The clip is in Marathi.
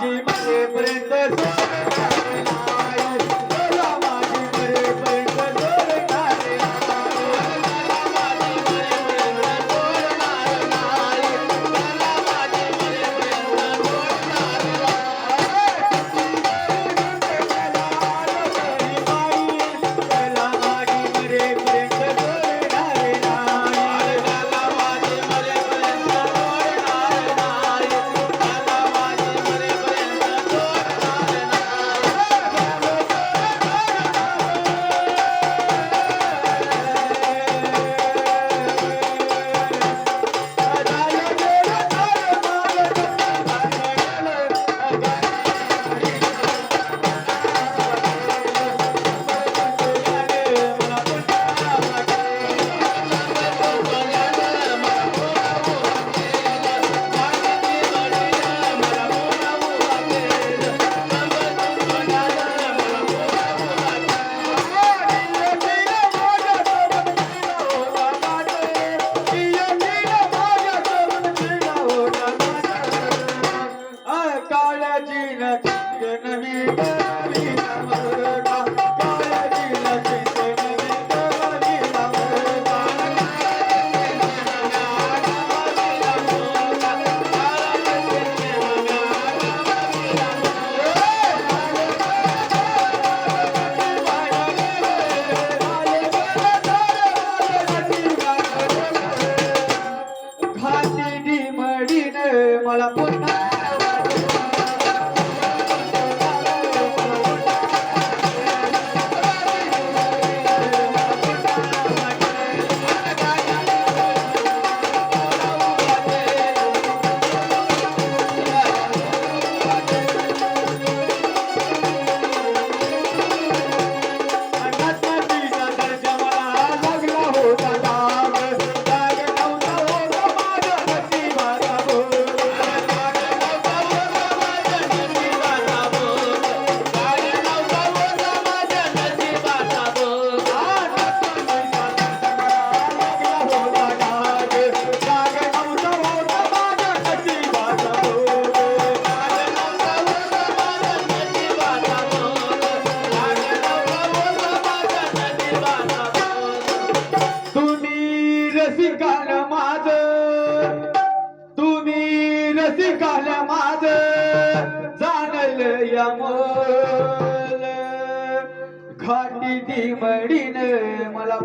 de bater frente. con la puerta. रसिकाल माझ. तुम्ही रसिकाल माझ. जाणल यमल घाटी ती मडीन मला